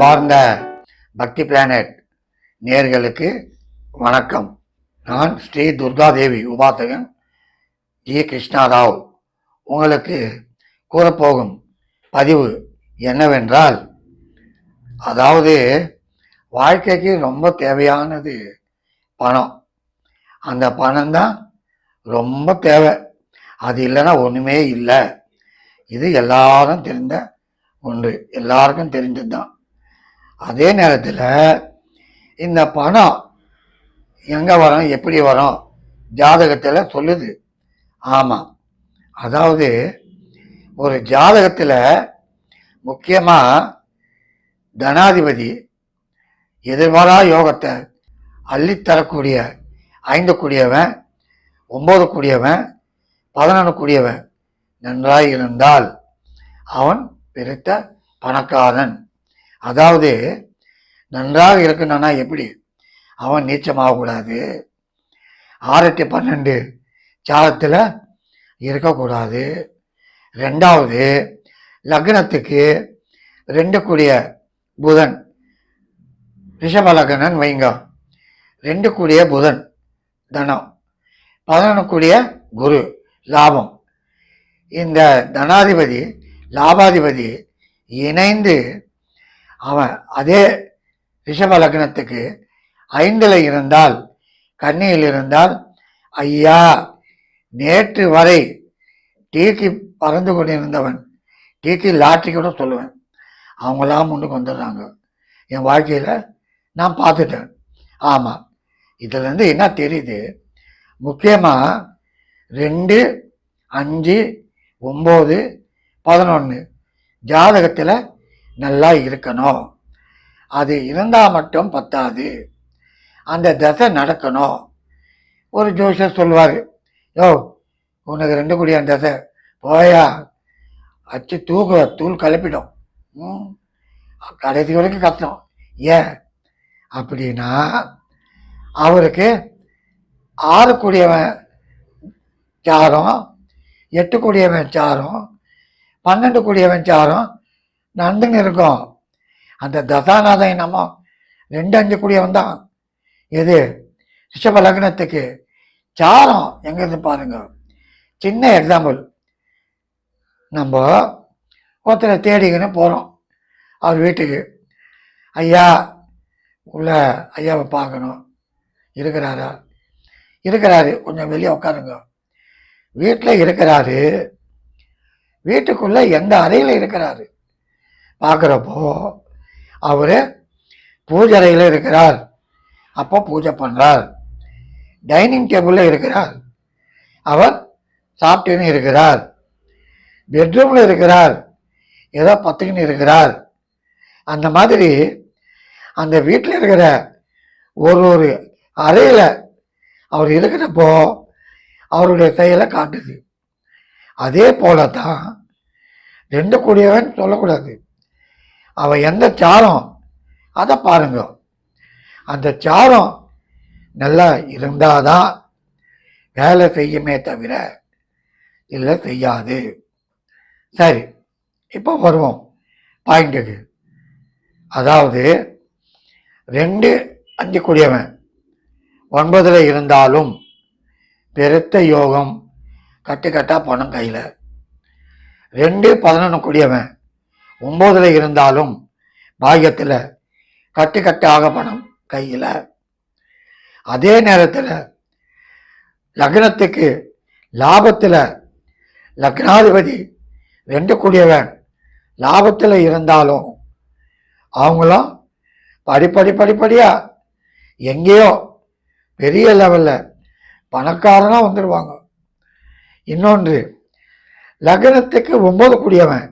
அன்பார்ந்த பக்தி பிளானட் நேர்களுக்கு வணக்கம். நான் ஸ்ரீ துர்காதேவி உபாத்தகன் ஜி. கிருஷ்ணாராவ் உங்களுக்கு கூறப்போகும் பதிவு என்னவென்றால் அதாவது வாழ்க்கைக்கு ரொம்ப தேவையானது பணம். அந்த பணம் தான் ரொம்ப தேவை. அது இல்லைன்னா ஒன்றுமே இல்லை. இது எல்லாரும் தெரிந்த ஒன்று. எல்லாருக்கும் தெரிஞ்சது தான் அதே நேரத்தில் இந்த பணம் எங்கே வரும் எப்படி வரும் ஜாதகத்தில் சொல்லுது. ஆமாம் அதாவது ஒரு ஜாதகத்தில் முக்கியமாக தனாதிபதி எதிர்பாரா யோகத்தை அள்ளித்தரக்கூடிய ஐந்து கூடியவன் ஒம்பது கூடியவன் பதினொன்று கூடியவன் நன்றாய் இருந்தால் அவன் பெருத்த பணக்காரன். அதாவது நன்றாக இருக்கணும்னா எப்படி? அவன் நீச்சமாகக்கூடாது ஆறட்டி பன்னெண்டு சாலத்தில் இருக்கக்கூடாது. ரெண்டாவது லக்னத்துக்கு ரெண்டு கூடிய புதன். ரிஷப லக்னன் வைங்க. ரெண்டு கூடிய புதன் தனம். பதினொன்று கூடிய குரு லாபம். இந்த தனாதிபதி லாபாதிபதி இணைந்து அவன் அதே ரிஷப லக்னத்துக்கு ஐந்தில் இருந்தால் கன்னியில் இருந்தால் ஐயா நேற்று வரை டீக்கி பறந்து கொண்டிருந்தவன் டீக்கி லாட்ரி கூட சொல்லுவேன். அவங்களாம் முன்னுக்கு வந்துடுறாங்க. என் வாழ்க்கையில் நான் பார்த்துட்டேன். ஆமாம் இதுலேருந்து என்ன தெரியுது? முக்கியமாக ரெண்டு அஞ்சு ஒம்பது பதினொன்று ஜாதகத்தில் நல்லா இருக்கணும். அது இருந்தால் மட்டும் பத்தாது. அந்த தசை நடக்கணும். ஒரு ஜோஷர் சொல்லுவார் யோ உனக்கு ரெண்டு குடியான் தசை போயா. அச்சு தூக்க தூள் கலப்பிடும். ம். கடைசி வரைக்கும் கஷ்டம் ஏன்? அப்படின்னா அவருக்கு ஆறு கூடியவன் சாரம் எட்டு கூடியவன் சாரம் பன்னெண்டு கூடியவன் சாரம் நடந்துன்னு இருக்கும். அந்த தசாநாதன் என்னமோ ரெண்டு அஞ்சு கூடியவன் தான் எது? ரிஷப லக்னத்துக்கு. சாரம் எங்கேருந்து பாருங்க. சின்ன எக்ஸாம்பிள் நம்ம ஒருத்தரை தேடிக்கின்னு போகிறோம் அவர் வீட்டுக்கு. ஐயா உள்ள ஐயாவை பார்க்கணும். இருக்கிறாரா? இருக்கிறாரு. கொஞ்சம் வெளியே உட்காருங்க. வீட்டில் இருக்கிறாரு. வீட்டுக்குள்ளே எந்த அறையில் இருக்கிறாரு? பார்க்குறப்போ அவர் பூஜை அறையில் இருக்கிறார். அப்போ பூஜை பண்ணுறார் டைனிங் டேபிளில் இருக்கிறார். அவர் சாப்பிட்டுன்னு இருக்கிறார். பெட்ரூமில் இருக்கிறார். ஏதோ பத்துக்குன்னு இருக்கிறார். அந்த மாதிரி அந்த வீட்டில் இருக்கிற ஒரு ஒரு அறையில் அவர் இருக்கிறப்போ அவருடைய செயலை காட்டுது. அதே போல தான் ரெண்டு கூடியவன் சொல்லக்கூடாது. அவன் எந்த சாரம்? அதை பாருங்க. அந்த சாரம் நல்லா இருந்தால் தான் வேலை செய்யுமே தவிர இல்லை செய்யாது. சரி இப்போ வருவோம். பாயிண்ட்டுக்கு அதாவது ரெண்டு அஞ்சு கூடியவன். ஒன்பதில் இருந்தாலும் பெருத்த யோகம் கட்டுக்கட்டாக பணம் கையில். ரெண்டு பதினொன்று கூடியவன். ஒம்போதில் இருந்தாலும் பாக்கியத்தில் கட்டுக்கட்டாக பணம் கையில். அதே நேரத்தில் லக்னத்துக்கு லாபத்தில் லக்னாதிபதி ரெண்டு கூடியவன் லாபத்தில் இருந்தாலும் அவங்களும் படிப்படி படிப்படியாக எங்கேயோ பெரிய லெவலில் பணக்காரனாக வந்துடுவாங்க இன்னொன்று லக்னத்துக்கு ஒம்பது கூடியவன்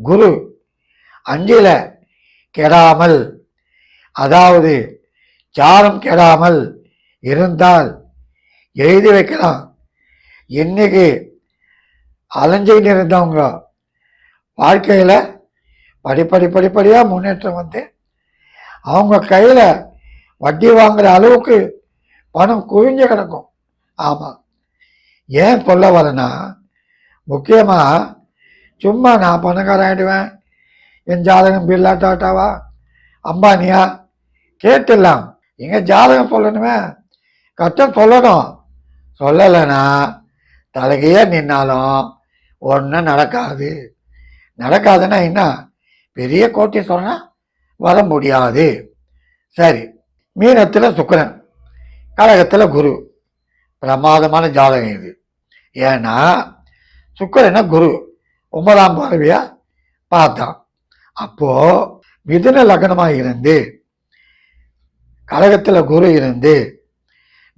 குரு அஞ்சில் கெடாமல் அதாவது சாரம் கெடாமல் இருந்தால் எழுதி வைக்கலாம். இன்னைக்கு அலைஞ்சிக்கிட்டு இருந்தவங்க வாழ்க்கையில் படிப்படி படிப்படியாக முன்னேற்றம் வந்து அவங்க கையில் வட்டி வாங்குற அளவுக்கு பணம் குவிஞ்சு கிடக்கும். ஆமாம் ஏன் சொல்ல வரேன்னா முக்கியமாக சும்மா நான் பணக்காரன் ஆகிடுவேன் என் ஜாதகம் பில்லா டாட்டாவா அம்பானியா? கேட்டுடலாம். எங்கள் ஜாதகம் சொல்லணுமே? கஷ்டம் சொல்லணும். சொல்லலைன்னா தலைகையே நின்னாலும் ஒன்றும் நடக்காது. நடக்காதுன்னா என்ன? பெரிய கோட்டி சொன்னால் வர முடியாது. சரி மீனத்தில் சுக்கரன் கடகத்தில் குரு. பிரமாதமான ஜாதகம் இது. ஏன்னா சுக்கரனை குரு? ஒன்பதாம் பார்வையாக பார்த்தான். அப்போ மிதுன லக்னமாக இருந்து கழகத்தில் குரு இருந்து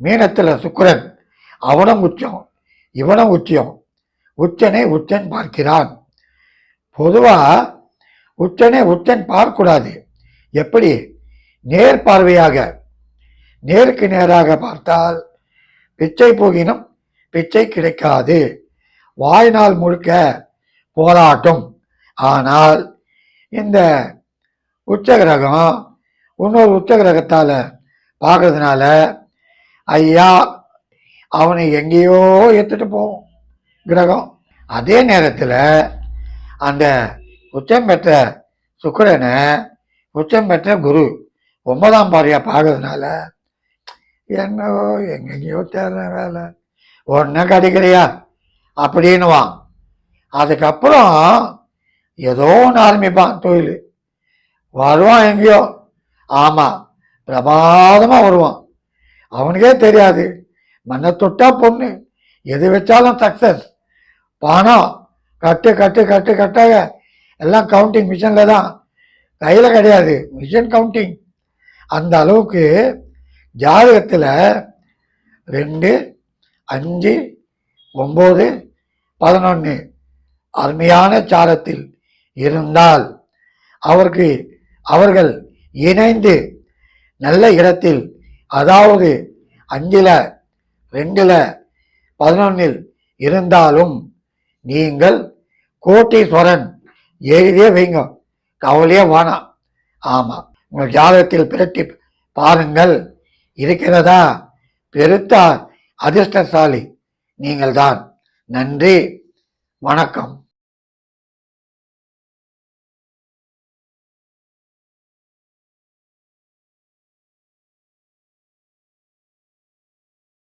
மீனத்தில் சுக்கரன் அவனும் உச்சம் இவனும் உச்சியம். உச்சனை உச்சன் பார்க்கிறான். பொதுவாக உச்சனை உச்சன் பார்க்கக்கூடாது. எப்படி? நேர் பார்வையாக. நேருக்கு நேராக பார்த்தால் பிச்சை போகினும் பிச்சை கிடைக்காது. வாய்நாள் முழுக்க போராட்டம். ஆனால் இந்த உச்ச கிரகம் இன்னொரு உச்ச கிரகத்தால் பார்க்கறதுனால ஐயா அவனை எங்கேயோ எடுத்துட்டு போவோம் கிரகம். அதே நேரத்தில் அந்த உச்சம் பெற்ற சுக்கரனை உச்சம் பெற்ற குரு ஒன்பதாம் பாரியாக பார்க்கறதுனால என்னவோ எங்கெங்கேயோ தேடுற வேலை. ஒன்றும் கிடைக்கிறியா அப்படின்னுவான். அதுக்கப்புறம் ஏதோ ஒன்று ஆரம்பிப்பான் தொழில். வருவான் எங்கேயோ. ஆமாம் பிரமாதமாக வருவான். அவனுக்கே தெரியாது. மண்ணை தொட்டா பொண்ணு. எது வச்சாலும் சக்ஸஸ் பணம். கட்டு கட்டு கட்டு கட்டாக எல்லாம் கவுண்டிங் மிஷினில் தான். கையில் கிடையாது. மிஷின் கவுண்டிங் அந்த அளவுக்கு ஜாதகத்தில் ரெண்டு அஞ்சு ஒம்பது பதினொன்று அருமையான சாரத்தில். இருந்தால் அவருக்கு அவர்கள் இணைந்து நல்ல இடத்தில் அதாவது அஞ்சில் ரெண்டில் பதினொன்னில் இருந்தாலும் நீங்கள் கோட்டீஸ்வரன் எழுதியே வைங்க. கவலையே வேணாம் ஆமாம் உங்கள் ஜாதகத்தில் பிரட்டி பாருங்கள். இருக்கிறதா? பெருத்த அதிர்ஷ்டசாலி. நீங்கள்தான். நன்றி. வணக்கம்.